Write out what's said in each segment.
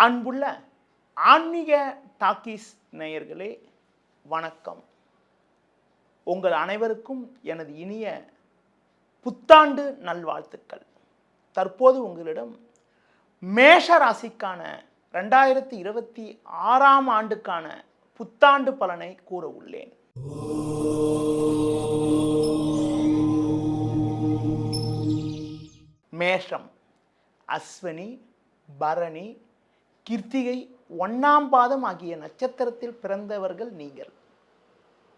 அன்புள்ள ஆன்மீக டாக்கீஸ் நேயர்களே வணக்கம். உங்கள் அனைவருக்கும் எனது இனிய புத்தாண்டு நல்வாழ்த்துக்கள். தற்போது உங்களிடம் மேஷ ராசிக்கான ரெண்டாயிரத்தி இருபத்தி ஆறாம் ஆண்டுக்கான புத்தாண்டு பலனை கூற உள்ளேன். மேஷம் அஸ்வினி பரணி கிருத்திகை ஒன்னாம் பாதம் ஆகிய நட்சத்திரத்தில் பிறந்தவர்கள் நீங்கள்.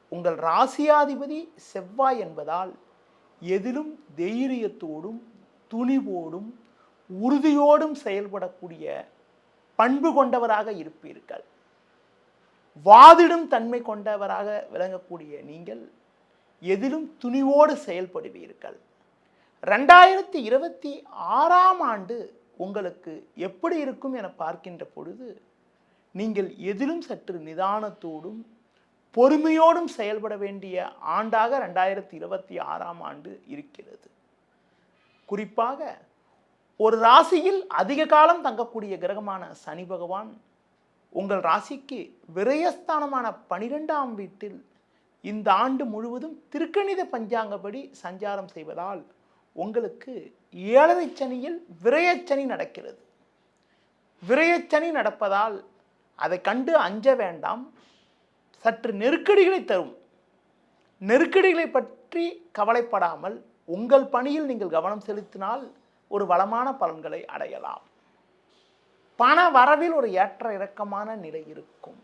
உங்கள் ராசியாதிபதி செவ்வாய் என்பதால் எதிலும் தைரியத்தோடும் துணிவோடும் உறுதியோடும் செயல்படக்கூடிய பண்பு கொண்டவராக இருப்பீர்கள். வாதிடும் தன்மை கொண்டவராக விளங்கக்கூடிய நீங்கள் எதிலும் துணிவோடு செயல்படுவீர்கள். ரெண்டாயிரத்தி இருபத்தி ஆறாம் ஆண்டு உங்களுக்கு எப்படி இருக்கும் என பார்க்கின்ற பொழுது நீங்கள் எதிலும் சற்று நிதானத்தோடும் பொறுமையோடும் செயல்பட வேண்டிய ஆண்டாக ரெண்டாயிரத்தி இருபத்தி ஆறாம் ஆண்டு இருக்கிறது. குறிப்பாக ஒரு ராசியில் அதிக காலம் தங்கக்கூடிய கிரகமான சனி பகவான் உங்கள் ராசிக்கு விரயஸ்தானமான பனிரெண்டாம் வீட்டில் இந்த ஆண்டு முழுவதும் திருக்கணித பஞ்சாங்கப்படி சஞ்சாரம் செய்வதால் உங்களுக்கு ஏழரை சனியில் விரயச்சனி நடக்கிறது. விரயச்சனி நடப்பதால் அதை கண்டு அஞ்ச வேண்டாம். சற்று நெருக்கடிகளை தரும். நெருக்கடிகளை பற்றி கவலைப்படாமல் உங்கள் பணியில் நீங்கள் கவனம் செலுத்தினால் ஒரு வளமான பலன்களை அடையலாம். பண வரவில் ஒரு ஏற்ற இறக்கமான நிலை இருக்கும்.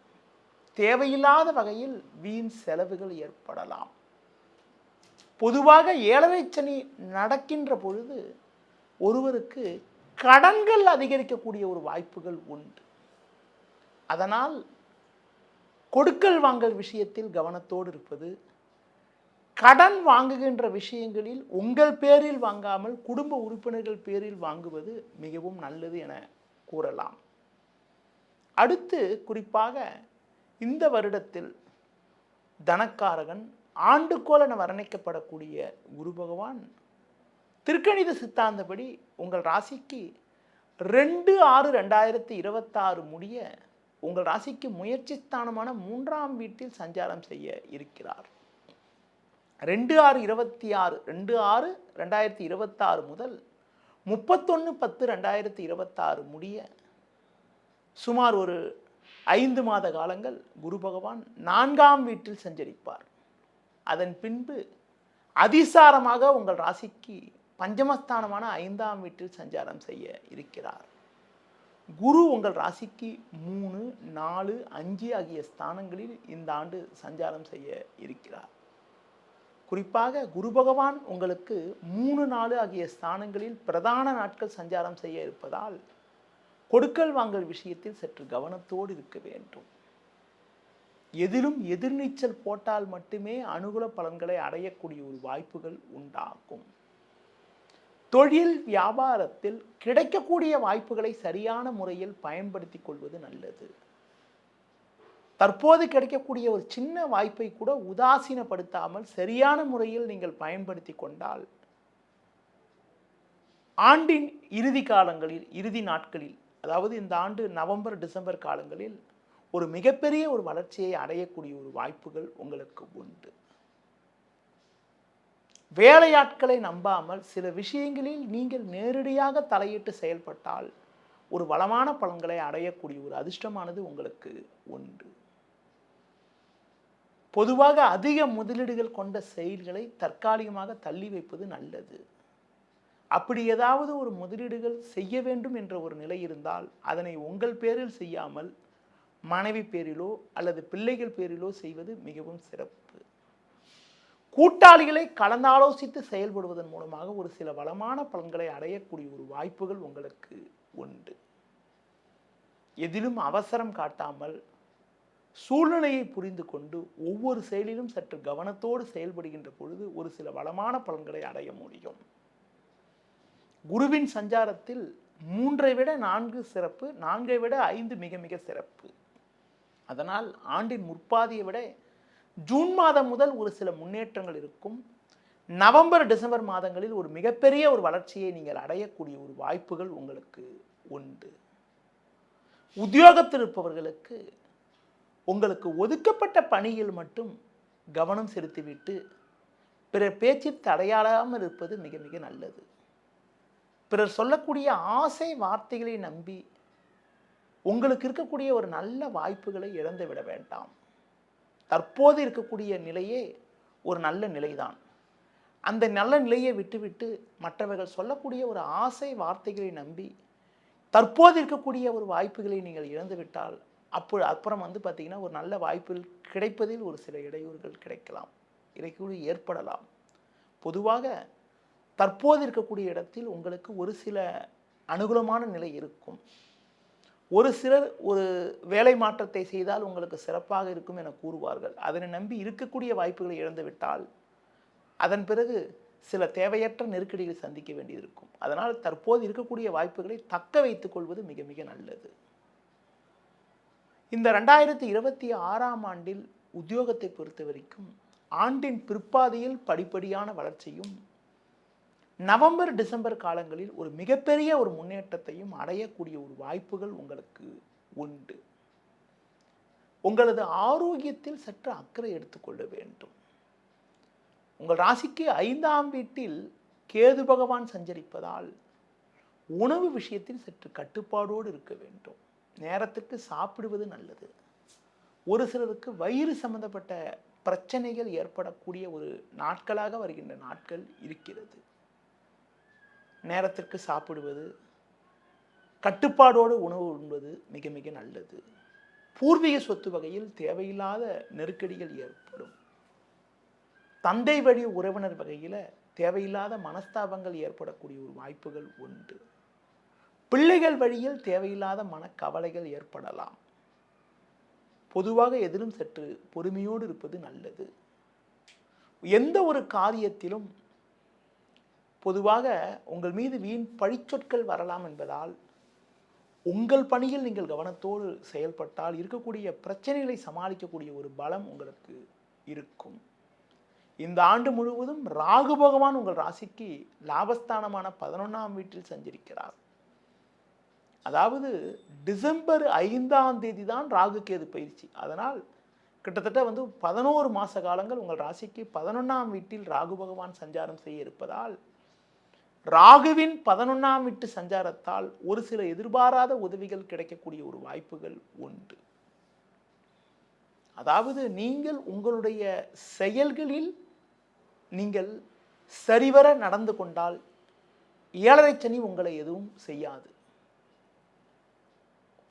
தேவையில்லாத வகையில் வீண் செலவுகள் ஏற்படலாம். பொதுவாக ஏழரை சனி நடக்கின்ற பொழுது ஒருவருக்கு கடன்கள் அதிகரிக்கக்கூடிய ஒரு வாய்ப்புகள் உண்டு. அதனால் கொடுக்கல் வாங்கல் விஷயத்தில் கவனத்தோடு இருப்பது கடன் வாங்குகின்ற விஷயங்களில் உங்கள் பேரில் வாங்காமல் குடும்ப உறுப்பினர்கள் பேரில் வாங்குவது மிகவும் நல்லது என கூறலாம். அடுத்து குறிப்பாக இந்த வருடத்தில் தனக்காரகன் ஆண்டுகோல் என வர்ணிக்கப்படக்கூடிய குரு பகவான் திருக்கணித சித்தாந்தப்படி உங்கள் ராசிக்கு ரெண்டு ஆறு ரெண்டாயிரத்தி இருபத்தாறு முடிய உங்கள் ராசிக்கு முயற்சி ஸ்தானமான மூன்றாம் வீட்டில் சஞ்சாரம் செய்ய இருக்கிறார். ரெண்டு ஆறு இருபத்தி ஆறு ரெண்டு ஆறு ரெண்டாயிரத்தி இருபத்தாறு முதல் முப்பத்தொன்று பத்து ரெண்டாயிரத்தி இருபத்தாறு முடிய சுமார் ஒரு ஐந்து மாத காலங்கள் குரு பகவான் நான்காம் வீட்டில் சஞ்சரிப்பார். அதன் பின்பு அதிசாரமாக உங்கள் ராசிக்கு பஞ்சமஸ்தானமான ஐந்தாம் வீட்டில் சஞ்சாரம் செய்ய இருக்கிறார். குரு உங்கள் ராசிக்கு மூணு நாலு அஞ்சு ஆகிய ஸ்தானங்களில் இந்த ஆண்டு சஞ்சாரம் செய்ய இருக்கிறார். குறிப்பாக குரு பகவான் உங்களுக்கு மூணு நாலு ஆகிய ஸ்தானங்களில் பிரதான நாட்கள் சஞ்சாரம் செய்ய இருப்பதால் கொடுக்கல் வாங்கல் விஷயத்தில் சற்று கவனத்தோடு இருக்க வேண்டும். எதிலும் எதிர்நீச்சல் போட்டால் மட்டுமே அனுகூல பலன்களை அடையக்கூடிய ஒரு வாய்ப்புகள் உண்டாகும். தொழில் வியாபாரத்தில் கிடைக்கக்கூடிய வாய்ப்புகளை சரியான முறையில் பயன்படுத்தி கொள்வது நல்லது. தற்போது கிடைக்கக்கூடிய ஒரு சின்ன வாய்ப்பை கூட உதாசீனப்படுத்தாமல் சரியான முறையில் நீங்கள் பயன்படுத்தி கொண்டால் ஆண்டின் இறுதி காலங்களில் இறுதி நாட்களில் அதாவது இந்த ஆண்டு நவம்பர் டிசம்பர் காலங்களில் ஒரு மிகப்பெரிய ஒரு வளர்ச்சியை அடையக்கூடிய ஒரு வாய்ப்புகள் உங்களுக்கு உண்டு. வேலையாட்களை நம்பாமல் சில விஷயங்களில் நீங்கள் நேரடியாக தலையிட்டு செயல்பட்டால் ஒரு வளமான பலன்களை அடையக்கூடிய ஒரு அதிர்ஷ்டமானது உங்களுக்கு உண்டு. பொதுவாக அதிக முதலீடுகள் கொண்ட செயல்களை தற்காலிகமாக தள்ளி வைப்பது நல்லது. அப்படி ஏதாவது ஒரு முதலீடுகள் செய்ய வேண்டும் என்ற ஒரு நிலை இருந்தால் அதனை உங்கள் பேரில் செய்யாமல் மனைவி பேரிலோ அல்லது பிள்ளைகள் பேரிலோ செய்வது மிகவும் சிறப்பு. கூட்டாளிகளை கலந்தாலோசித்து செயல்படுவதன் மூலமாக ஒரு சில வளமான பலன்களை அடையக்கூடிய ஒரு வாய்ப்புகள் உங்களுக்கு உண்டு. எதிலும் அவசரம் காட்டாமல் சூழ்நிலையை புரிந்து கொண்டு ஒவ்வொரு செயலிலும் சற்று கவனத்தோடு செயல்படுகின்ற பொழுது ஒரு சில வளமான பலன்களை அடைய முடியும். குருவின் சஞ்சாரத்தில் மூன்றை விட நான்கு சிறப்பு நான்கை விட ஐந்து மிக மிக சிறப்பு. அதனால் ஆண்டின் முற்பாதியை விட ஜூன் மாதம் முதல் ஒரு சில முன்னேற்றங்கள் இருக்கும். நவம்பர் டிசம்பர் மாதங்களில் ஒரு மிகப்பெரிய ஒரு வளர்ச்சியை நீங்கள் அடையக்கூடிய ஒரு வாய்ப்புகள் உங்களுக்கு உண்டு. உத்தியோகத்தில் இருப்பவர்களுக்கு உங்களுக்கு ஒதுக்கப்பட்ட பணியில் மட்டும் கவனம் செலுத்திவிட்டு பிறர் பேச்சில் தடையாடாமல் இருப்பது மிக மிக நல்லது. பிறர் சொல்லக்கூடிய ஆசை வார்த்தைகளை நம்பி உங்களுக்கு இருக்கக்கூடிய ஒரு நல்ல வாய்ப்புகளை இழந்து விட வேண்டாம். தற்போது இருக்கக்கூடிய நிலையே ஒரு நல்ல நிலைதான். அந்த நல்ல நிலையை விட்டுவிட்டு மற்றவர்கள் சொல்லக்கூடிய ஒரு ஆசை வார்த்தைகளை நம்பி தற்போது இருக்கக்கூடிய ஒரு வாய்ப்புகளை நீங்கள் இழந்துவிட்டால் அப்போ அப்புறம் வந்து பார்த்தீங்கன்னா ஒரு நல்ல வாய்ப்புகள் கிடைப்பதில் ஒரு சில இடையூறுகள் கிடைக்கலாம். இடையூறு ஏற்படலாம். பொதுவாக தற்போது இருக்கக்கூடிய இடத்தில் உங்களுக்கு ஒரு சில அனுகூலமான நிலை இருக்கும். ஒரு சிலர் ஒரு வேலை மாற்றத்தை செய்தால் உங்களுக்கு சிறப்பாக இருக்கும் என கூறுவார்கள். அதனை நம்பி இருக்கக்கூடிய வாய்ப்புகளை இழந்துவிட்டால் அதன் பிறகு சில தேவையற்ற நெருக்கடிகளை சந்திக்க வேண்டியிருக்கும். அதனால் தற்போது இருக்கக்கூடிய வாய்ப்புகளை தக்க வைத்துக் கொள்வது மிக மிக நல்லது. இந்த ரெண்டாயிரத்தி இருபத்தி ஆறாம் ஆண்டில் உத்தியோகத்தை பொறுத்த வரைக்கும் ஆண்டின் பிற்பாதையில் படிப்படியான வளர்ச்சியும் நவம்பர் டிசம்பர் காலங்களில் ஒரு மிகப்பெரிய ஒரு முன்னேற்றத்தையும் அடையக்கூடிய ஒரு வாய்ப்புகள் உங்களுக்கு உண்டு. உங்களது ஆரோக்கியத்தில் சற்று அக்கறை எடுத்துக்கொள்ள வேண்டும். உங்கள் ராசிக்கு ஐந்தாம் வீட்டில் கேது பகவான் சஞ்சரிப்பதால் உணவு விஷயத்தில் சற்று கட்டுப்பாடோடு இருக்க வேண்டும். நேரத்துக்கு சாப்பிடுவது நல்லது. ஒரு சிலருக்கு வயிறு சம்பந்தப்பட்ட பிரச்சனைகள் ஏற்படக்கூடிய ஒரு நாட்களாக வருகின்ற நாட்கள் இருக்கிறது. நேரத்திற்கு சாப்பிடுவது கட்டுப்பாடோடு உணவு உண்பது மிக மிக நல்லது. பூர்வீக சொத்து வகையில் தேவையில்லாத நெருக்கடிகள் ஏற்படும். தந்தை வழி உறவினர் வகையில் தேவையில்லாத மனஸ்தாபங்கள் ஏற்படக்கூடிய ஒரு வாய்ப்புகள் உண்டு. பிள்ளைகள் வழியில் தேவையில்லாத மனக்கவலைகள் ஏற்படலாம். பொதுவாக எதிலும் சற்று பொறுமையோடு இருப்பது நல்லது. எந்த ஒரு காரியத்திலும் பொதுவாக உங்கள் மீது வீண் பழிச்சொற்கள் வரலாம் என்பதால் உங்கள் பணியில் நீங்கள் கவனத்தோடு செயல்பட்டால் இருக்கக்கூடிய பிரச்சனைகளை சமாளிக்கக்கூடிய ஒரு பலம் உங்களுக்கு இருக்கும். இந்த ஆண்டு முழுவதும் ராகு பகவான் உங்கள் ராசிக்கு லாபஸ்தானமான பதினொன்றாம் வீட்டில் சஞ்சரிக்கிறார். அதாவது டிசம்பர் ஐந்தாம் தேதி தான் ராகு கேது பயிற்சி. அதனால் கிட்டத்தட்ட வந்து பதினோரு மாத காலங்கள் உங்கள் ராசிக்கு பதினொன்றாம் வீட்டில் ராகு பகவான் சஞ்சாரம் செய்ய இருப்பதால் ராகுவின் பதினொன்றாம் வீட்டு சஞ்சாரத்தால் ஒரு சில எதிர்பாராத உதவிகள் கிடைக்கக்கூடிய ஒரு வாய்ப்புகள் உண்டு. அதாவது நீங்கள் உங்களுடைய செயல்களில் நீங்கள் சரிவர நடந்து கொண்டால் ஏழரை சனி உங்களை எதுவும் செய்யாது.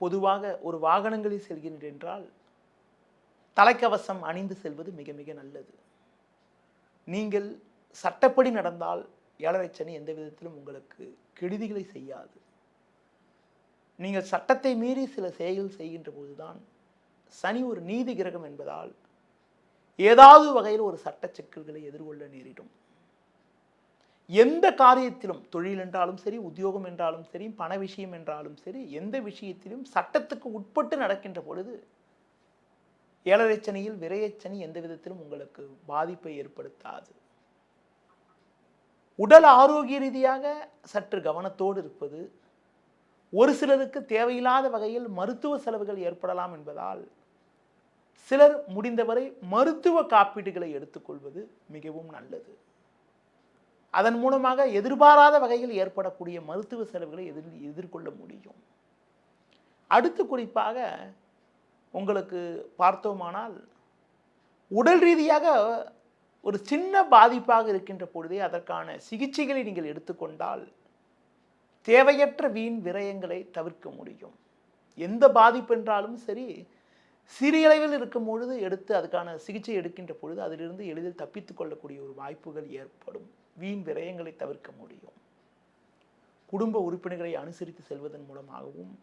பொதுவாக ஒரு வாகனங்களில் செல்கின்றேன் என்றால் தலைக்கவசம் அணிந்து செல்வது மிக மிக நல்லது. நீங்கள் சட்டப்படி நடந்தால் ஏழரை சனி எந்த விதத்திலும் உங்களுக்கு கெடுதிகளை செய்யாது. நீங்கள் சட்டத்தை மீறி சில செயல்கள் செய்கின்ற போதுதான் சனி ஒரு நீதி கிரகம் என்பதால் ஏதாவது வகையில் ஒரு சட்ட சிக்கல்களை எதிர்கொள்ள நேரிடும். எந்த காரியத்திலும் தொழில் என்றாலும் சரி உத்தியோகம் என்றாலும் சரி பண விஷயம் என்றாலும் சரி எந்த விஷயத்திலும் சட்டத்துக்கு உட்பட்டு நடக்கின்ற பொழுது ஏழரை சனியில் விரயச்சனி எந்த விதத்திலும் உங்களுக்கு பாதிப்பை ஏற்படுத்தாது. உடல் ஆரோக்கிய ரீதியாக சற்று கவனத்தோடு இருப்பது ஒரு சிலருக்கு தேவையில்லாத வகையில் மருத்துவ செலவுகள் ஏற்படலாம் என்பதால் சிலர் முடிந்தவரை மருத்துவ காப்பீடுகளை எடுத்துக்கொள்வது மிகவும் நல்லது. அதன் மூலமாக எதிர்பாராத வகையில் ஏற்படக்கூடிய மருத்துவ செலவுகளை எதிர் எதிர்கொள்ள முடியும். அடுத்து குறிப்பாக உங்களுக்கு பார்த்தோமானால் உடல் ரீதியாக ஒரு சின்ன பாதிப்பாக இருக்கின்ற பொழுதே அதற்கான சிகிச்சைகளை நீங்கள் எடுத்துக்கொண்டால் தேவையற்ற வீண் விரயங்களை தவிர்க்க முடியும். எந்த பாதிப்பு என்றாலும் சரி சிறிய அளவில் இருக்கும் பொழுது எடுத்து அதுக்கான சிகிச்சை எடுக்கின்ற பொழுது அதிலிருந்து எளிதில் தப்பித்துக் கொள்ளக்கூடிய ஒரு வாய்ப்புகள் ஏற்படும். வீண் விரயங்களை தவிர்க்க முடியும். குடும்ப உறுப்பினர்களை அனுசரித்து செல்வதன் மூலமாகவும்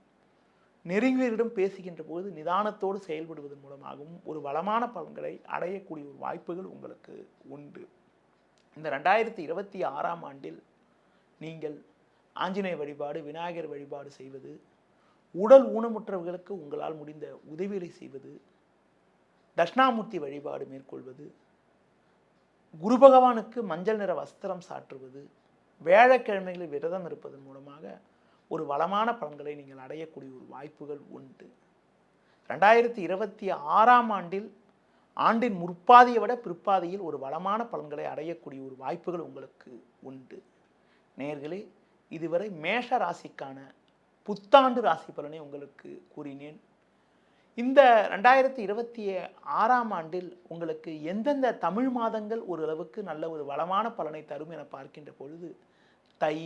நெருங்கியரிடம் பேசுகின்ற போது நிதானத்தோடு செயல்படுவதன் மூலமாகவும் ஒரு வளமான பலன்களை அடையக்கூடிய ஒரு வாய்ப்புகள் உங்களுக்கு உண்டு. இந்த ரெண்டாயிரத்தி இருபத்தி ஆறாம் ஆண்டில் நீங்கள் ஆஞ்சநேய வழிபாடு விநாயகர் வழிபாடு செய்வது உடல் ஊனமுற்றவர்களுக்கு உங்களால் முடிந்த உதவிகளை செய்வது தட்சிணாமூர்த்தி வழிபாடு மேற்கொள்வது குரு பகவானுக்கு மஞ்சள் நிற வஸ்திரம் சாற்றுவது வியாழக்கிழமைகளில் விரதம் இருப்பதன் மூலமாக ஒரு வளமான பலன்களை நீங்கள் அடையக்கூடிய ஒரு வாய்ப்புகள் உண்டு. ரெண்டாயிரத்தி இருபத்தி ஆறாம் ஆண்டில் ஆண்டின் முற்பாதியை விட பிற்பாதியில் ஒரு வளமான பலன்களை அடையக்கூடிய ஒரு வாய்ப்புகள் உங்களுக்கு உண்டு. நேர்களே இதுவரை மேஷ ராசிக்கான புத்தாண்டு ராசி பலனை உங்களுக்கு கூறினேன். இந்த ரெண்டாயிரத்தி இருபத்தி ஆறாம் ஆண்டில் உங்களுக்கு எந்தெந்த தமிழ் மாதங்கள் ஓரளவுக்கு நல்ல ஒரு வளமான பலனை தரும் என பார்க்கின்ற பொழுது தை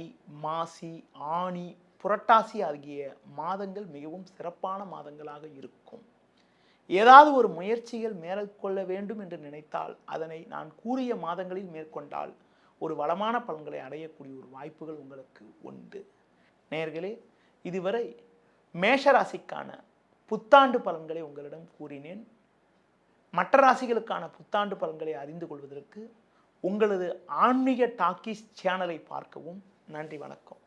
மாசி ஆணி புரட்டாசி ஆகிய மாதங்கள் மிகவும் சிறப்பான மாதங்களாக இருக்கும். ஏதாவது ஒரு முயற்சிகள் மேற்கொள்ள வேண்டும் என்று நினைத்தால் அதனை நான் கூறிய மாதங்களில் மேற்கொண்டால் ஒரு வளமான பலன்களை அடையக்கூடிய ஒரு வாய்ப்புகள் உங்களுக்கு உண்டு. நேர்களே இதுவரை மேஷராசிக்கான புத்தாண்டு பலன்களை உங்களிடம் கூறினேன். மற்ற ராசிகளுக்கான புத்தாண்டு பலன்களை அறிந்து கொள்வதற்கு உங்களது ஆன்மீக டாக்கீஸ் சேனலை பார்க்கவும். நன்றி வணக்கம்.